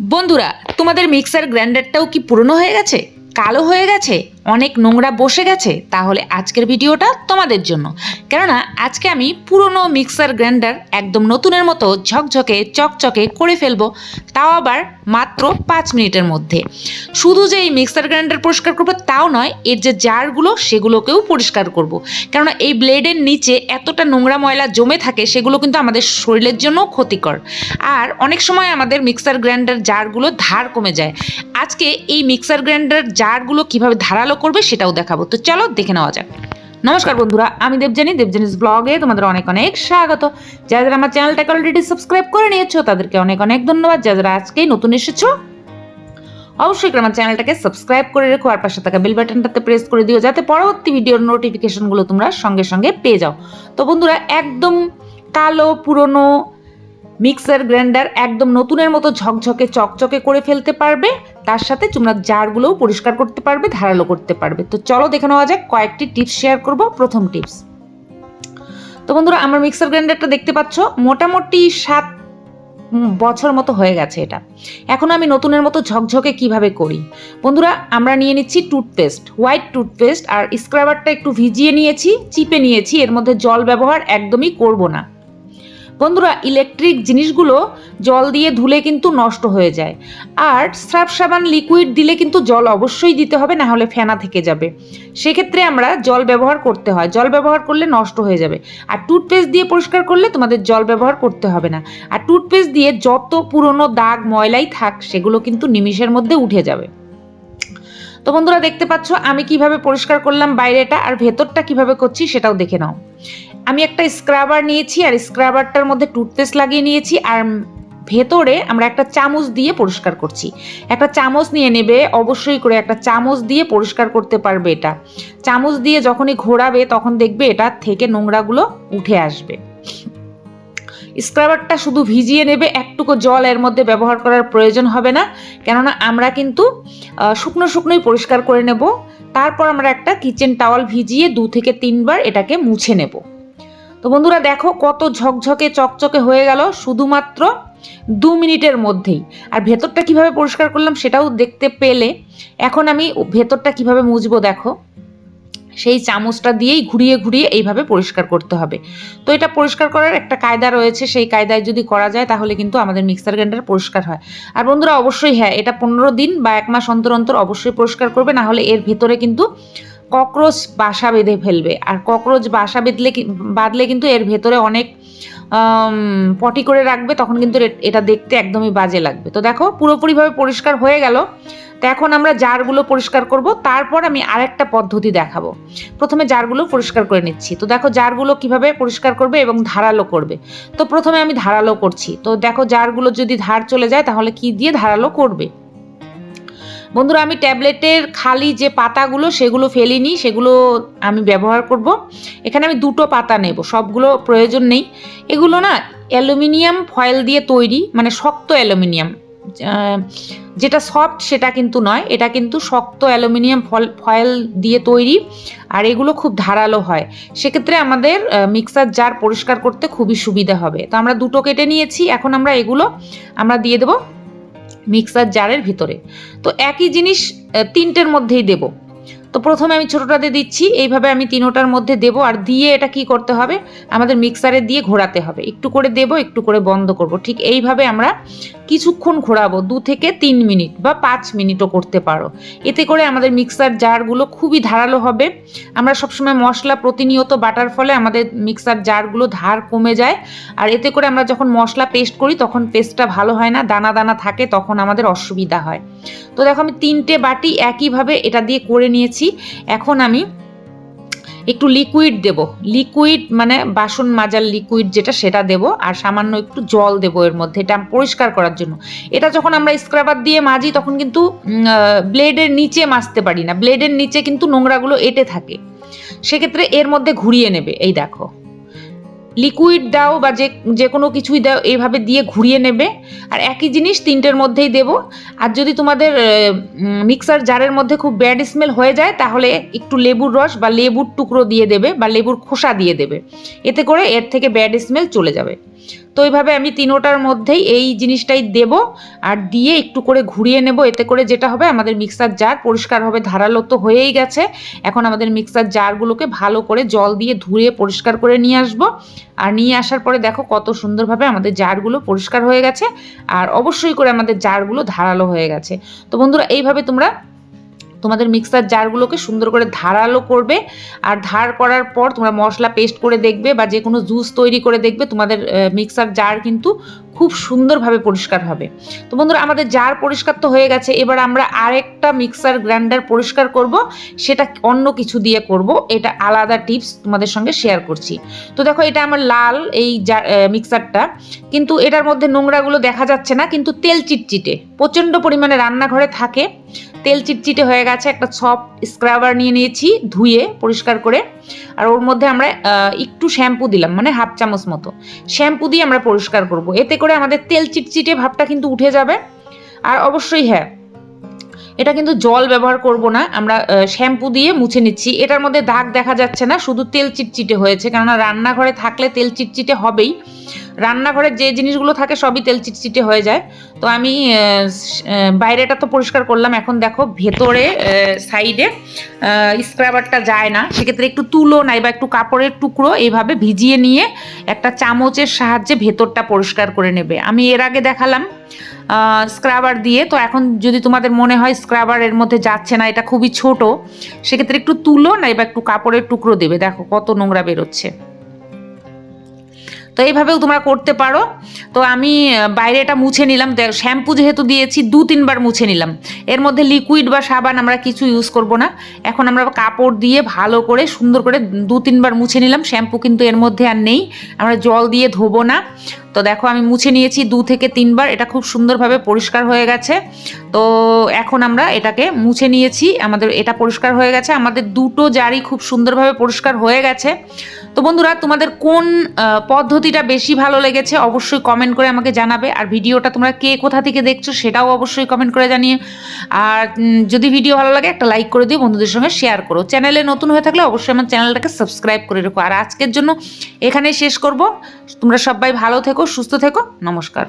বন্ধুরা তোমাদের মিক্সার গ্রাইন্ডারটাও কি পুরনো হয়ে গেছে? কালো হয়ে গেছে? অনেক নোংরা বসে গেছে, তাহলে আজকের ভিডিওটা তোমাদের জন্য। কেননা আজকে আমি পুরনো মিক্সার গ্রাইন্ডার একদম নতুনের মতো ঝকঝকে, চকচকে করে ফেলব, তাও আবার মাত্র পাঁচ মিনিটের মধ্যে। শুধু যে এই মিক্সার গ্রাইন্ডার পরিষ্কার করব তাও নয়, এর যে জারগুলো সেগুলোকেও পরিষ্কার করব। কেননা এই ব্লেডের নিচে এতটা নোংরা ময়লা জমে থাকে, সেগুলো কিন্তু আমাদের শরীরের জন্য ক্ষতিকর। আর অনেক সময় আমাদের মিক্সার গ্রাইন্ডার জারগুলো ধার কমে যায়। আজকে এই মিক্সার গ্রাইন্ডার জারগুলো কীভাবে ধারালো করবে, সেটাও দেখাবো। তো চলো দেখে নেওয়া যাক। নমস্কার বন্ধুরা, আমি দেবজানি দেবজানিস ব্লগে তোমাদের অনেক অনেক স্বাগত। যারা যারা আমার চ্যানেলটাকে অলরেডি সাবস্ক্রাইব করে নিয়েছো, তাদেরকে অনেক অনেক ধন্যবাদ। যারা যারা আজকেই নতুন এসেছ, অবশ্যই আমার চ্যানেলটাকে সাবস্ক্রাইব করে রেখো, আর পাশে থাকা বেল বাটনটাতে প্রেস করে দিও, যাতে পরবর্তী ভিডিওর নোটিফিকেশনগুলো তোমরা সঙ্গে সঙ্গে পেয়ে যাও। তো বন্ধুরা, একদম কালো, পুরনো মিক্সার গ্রাইন্ডার একদম নতুনের মতো ঝকঝকে, চকচকে করে ফেলতে পারবে। তার সাথে তোমরা জারগুলোও পরিষ্কার করতে পারবে, ধারালো করতে পারবে। তো চলো দেখে নেওয়া যাক, কয়েকটি টিপস শেয়ার করব। প্রথম টিপস। তো বন্ধুরা, আমার মিক্সার গ্রাইন্ডারটা দেখতে পাচ্ছ, মোটামুটি সাত বছর মতো হয়ে গেছে এটা। এখন আমি নতুনের মতো ঝকঝকে কীভাবে করি? বন্ধুরা, আমরা নিয়ে নিচ্ছি টুথপেস্ট, হোয়াইট টুথপেস্ট, আর স্ক্রাবারটা একটু ভিজিয়ে নিয়েছি, চিপে নিয়েছি, এর মধ্যে জল ব্যবহার একদমই করব না। বন্ধুরা ইলেকট্রিক জিনিসগুলো জল দিয়ে ধুলে কিন্তু নষ্ট হয়ে যায়। আর স্রাব সাবান লিকুইড দিলে কিন্তু জল অবশ্যই দিতে হবে, না হলে ফেনা থেকে যাবে। সেক্ষেত্রে আমরা জল ব্যবহার করতে হয়। জল ব্যবহার করলে নষ্ট হয়ে যাবে। আর টুথপেস্ট দিয়ে পরিষ্কার করলে তোমাদের জল ব্যবহার করতে হবে না। আর টুথপেস্ট দিয়ে যত পুরনো দাগ, ময়লাই থাক, সেগুলো কিন্তু নিমিষের মধ্যে উঠে যাবে। তো বন্ধুরা দেখতে পাচ্ছ, আমি কীভাবে পরিষ্কার করলাম বাইরেটা আর ভেতরটা কীভাবে করছি সেটাও দেখে নাও। আমি একটা স্ক্রাবার নিয়েছি আর স্ক্রাবারটার মধ্যে টুথপেস্ট লাগিয়ে নিয়েছি আর ভেতরে আমরা একটা চামচ দিয়ে পরিষ্কার করছি। একটা চামচ নিয়ে নেবে, অবশ্যই করে একটা চামচ দিয়ে পরিষ্কার করতে পারবে এটা। চামচ দিয়ে যখনই ঘোরাবে তখন দেখবে এটা থেকে নোংরাগুলো উঠে আসবে। স্ক্রাবারটা শুধু ভিজিয়ে নেবে, একটুকু জল এর মধ্যে ব্যবহার করার প্রয়োজন হবে না। কেননা আমরা কিন্তু শুকনো শুকনোই পরিষ্কার করে নেব। তারপর আমরা একটা কিচেন টাওয়াল ভিজিয়ে দু থেকে তিনবার এটাকে মুছে নেব। তো বন্ধুরা দেখো কত ঝকঝকে চকচকে হয়ে গেল শুধুমাত্র দু মিনিটের মধ্যেই। আর ভেতরটা কীভাবে পরিষ্কার করলাম সেটাও দেখতে পেলে। এখন আমি ভেতরটা কীভাবে মুছবো দেখো। সেই চামচটা দিয়েই ঘুরিয়ে ঘুরিয়ে এইভাবে পরিষ্কার করতে হবে। তো এটা পরিষ্কার করার একটা কায়দা রয়েছে, সেই কায়দায় যদি করা যায় তাহলে কিন্তু আমাদের মিক্সার গ্রাইন্ডার পরিষ্কার হয়। আর বন্ধুরা অবশ্যই হ্যাঁ এটা পনেরো দিন বা এক মাস অন্তর অন্তর অবশ্যই পরিষ্কার করবে, না হলে এর ভেতরে কিন্তু ককরোচ বাসা বেঁধে ফেলবে। আর ককরোচ বাসা বেঁধলে বাঁধলে কিন্তু এর ভেতরে অনেক পটি করে রাখবে, তখন কিন্তু এটা দেখতে একদমই বাজে লাগবে। তো দেখো, পুরোপুরিভাবে পরিষ্কার হয়ে গেল। তো এখন আমরা জারগুলো পরিষ্কার করব। তারপর আমি আরেকটা পদ্ধতি দেখাবো। প্রথমে জারগুলো পরিষ্কার করে নিচ্ছি। তো দেখো, জারগুলো কীভাবে পরিষ্কার করবে এবং ধারালো করবে। তো প্রথমে আমি ধারালো করছি। তো দেখো, জারগুলো যদি ধার চলে যায়, তাহলে কি দিয়ে ধারালো করবে? বন্ধুরা, আমি ট্যাবলেটের খালি যে পাতাগুলো, সেগুলো ফেলিনি, সেগুলো আমি ব্যবহার করব। এখানে আমি দুটো পাতা নেব, সবগুলো প্রয়োজন নেই। এগুলো না অ্যালুমিনিয়াম ফয়েল দিয়ে তৈরি মানে শক্ত অ্যালুমিনিয়াম যেটা সফট সেটা কিন্তু নয়, এটা কিন্তু শক্ত অ্যালুমিনিয়াম ফল- ফয়েল দিয়ে তৈরি, আর এগুলো খুব ধারালো হয়। সেক্ষেত্রে আমাদের মিক্সার জার পরিষ্কার করতে খুবই সুবিধা হবে। তো আমরা দুটো কেটে নিয়েছি, এখন আমরা এগুলো, আমরা দিয়ে দেবো। মিক্সার জারের ভিতরে। তো একই জিনিস তিনটের মধ্যেই দেব। তো প্রথমে আমি ছোটোটাতে দিচ্ছি, এইভাবে আমি তিনোটার মধ্যে দেব আর দিয়ে এটা কি করতে হবে? আমাদের মিক্সারে দিয়ে ঘোরাতে হবে। একটু করে দেব, একটু করে বন্ধ করব। ঠিক এইভাবে আমরা কিছুক্ষণ ঘোরাবো, দু থেকে তিন মিনিট বা পাঁচ মিনিটও করতে পারো। এতে করে আমাদের মিক্সার জারগুলো খুবই ধারালো হবে। আমরা সবসময় মশলা প্রতিনিয়ত বাটার ফলে আমাদের মিক্সার জারগুলো ধার কমে যায়। আর এতে করে আমরা যখন মশলা পেস্ট করি, তখন পেস্টটা ভালো হয় না, দানা দানা থাকে, তখন আমাদের অসুবিধা হয়। তো দেখো আমি তিনটে বাটি একইভাবে এটা দিয়ে করে নিয়েছি। এখন আমি একটু লিকুইড দেব। লিকুইড মানে বাসন মাজার লিকুইড যেটা, সেটা দেব। আর সামান্য একটু জল দেব এর মধ্যে, এটা পরিষ্কার করার জন্য। এটা যখন আমরা স্ক্রাবার দিয়ে মাজি, তখন কিন্তু ব্লেডের নিচে মাজতে পারি না। ব্লেডের নিচে কিন্তু নোংরাগুলো এঁটে থাকে। সেক্ষেত্রে এর মধ্যে ঘুরিয়ে নেবে। এই দেখো। লিকুইড দাও বা যে যে কোনো কিছুই দাও, এইভাবে দিয়ে ঘুরিয়ে নেবে। আর একই জিনিস তিনটের মধ্যেই দেব। আর যদি তোমাদের মিক্সার জারের মধ্যে খুব ব্যাড স্মেল হয়ে যায়, তাহলে একটু লেবুর রস বা লেবুর টুকরো দিয়ে দেবে বা লেবুর খোসা দিয়ে দেবে। এতে করে এর থেকে ব্যাড স্মেল চলে যাবে। তো এইভাবে আমি তিনোটার মধ্যেই এই জিনিসটাই দেব আর দিয়ে একটু করে ঘুরিয়ে নেব। এতে করে যেটা হবে, আমাদের মিক্সার জার পরিষ্কার হবে, ধারালো তো হয়েই গেছে। এখন আমাদের মিক্সার জারগুলোকে ভালো করে জল দিয়ে ধুয়ে পরিষ্কার করে নিয়ে আসব। আর নিয়ে আসার পরে দেখো কত সুন্দরভাবে আমাদের জারগুলো পরিষ্কার হয়ে গেছে। আর অবশ্যই করে আমাদের জারগুলো ধারালো হয়ে গেছে। তো বন্ধুরা, এইভাবে তোমরা তোমাদের মিক্সার জারগুলোকে সুন্দর করে ধারালো করবে। আর ধার করার পর তোমরা মশলা পেস্ট করে দেখবে বা যে কোনো জুস তৈরি করে দেখবে, তোমাদের মিক্সার জার কিন্তু খুব সুন্দরভাবে পরিষ্কার হবে। তো বন্ধুরা, আমাদের জার পরিষ্কার তো হয়ে গেছে। এবার আমরা আরেকটা মিক্সার গ্রাইন্ডার পরিষ্কার করব। সেটা অন্য কিছু দিয়ে করব। এটা আলাদা টিপস তোমাদের সঙ্গে শেয়ার করছি। তো দেখো, এটা আমার লাল এই মিক্সারটা কিন্তু এটার মধ্যে নোংরাগুলো দেখা যাচ্ছে না, কিন্তু তেল চিটচিটে। প্রচণ্ড পরিমাণে রান্নাঘরে থাকে। তেল চিটচিটে হয়ে গেছে, একটা সফট স্ক্রাবার নিয়ে নিয়েছি, ধুয়ে, পরিষ্কার করে। আর ওর মধ্যে আমরা একটু শ্যাম্পু দিলাম মানে হাফ চামচ মতো। শ্যাম্পু দিয়ে আমরা পরিষ্কার করব। এতে করে আমাদের তেল চিটচিটে ভাবটা কিন্তু উঠে যাবে। আর অবশ্যই হ্যাঁ এটা কিন্তু জল ব্যবহার করব না। আমরা শ্যাম্পু দিয়ে মুছে নিচ্ছি। এটার মধ্যে দাগ দেখা যাচ্ছে না, শুধু তেল চিটচিটে হয়েছে। কেননা রান্নাঘরে থাকলে তেল চিটচিটে হবেই। রান্নাঘরের যে জিনিসগুলো থাকে সবই তেল চিটচিটে হয়ে যায়। তো আমি বাইরেটা তো পরিষ্কার করলাম। এখন দেখো ভেতরে সাইডে স্ক্রাবারটা যায় না। সেক্ষেত্রে একটু তুলো নাই বা একটু কাপড়ের টুকরো এইভাবে ভিজিয়ে নিয়ে একটা চামচের সাহায্যে ভেতরটা পরিষ্কার করে নেবে। আমি এর আগে দেখালাম স্ক্রাবার দিয়ে। তো এখন যদি তোমাদের মনে হয় স্ক্রাবার এর মধ্যে যাচ্ছে না, এটা খুবই ছোট, সেক্ষেত্রে একটু তুলো নাই বা একটু কাপড়ের টুকরো দেবে। দেখো কত নোংরা বেরোচ্ছে। তো এইভাবেও তোমরা করতে পারো। তো আমি বাইরেটা মুছে নিলাম। শ্যাম্পু যেহেতু দিয়েছি, দু তিনবার মুছে নিলাম। এর মধ্যে লিকুইড বা সাবান আমরা কিছু ইউজ করব না। এখন আমরা কাপড় দিয়ে ভালো করে, সুন্দর করে দু তিনবার মুছে নিলাম। শ্যাম্পু কিন্তু এর মধ্যে আর নেই। আমরা জল দিয়ে ধোবো না। তো দেখো, আমি মুছে নিয়েছি দু থেকে তিনবার। এটা খুব সুন্দরভাবে পরিষ্কার হয়ে গেছে। তো এখন আমরা এটাকে মুছে নিয়েছি। আমাদের এটা পরিষ্কার হয়ে গেছে। আমাদের দুটো জারি খুব সুন্দরভাবে পরিষ্কার হয়ে গেছে। তো বন্ধুরা, তোমাদের কোন পদ্ধতিটা বেশি ভালো লেগেছে অবশ্যই কমেন্ট করে আমাকে জানাবে। আর ভিডিওটা তোমরা কে কোথা থেকে দেখছ সেটাও অবশ্যই কমেন্ট করে জানিয়ে আর যদি ভিডিও ভালো লাগে একটা লাইক করে দিও, বন্ধুদের সঙ্গে শেয়ার করো। চ্যানেলে নতুন হয়ে থাকলে অবশ্যই আমার চ্যানেলটাকে সাবস্ক্রাইব করে রেখো। আর আজকের জন্য এখানেই শেষ করব। তোমরা সবাই ভালো থেকো, সুস্থ থেকো। নমস্কার।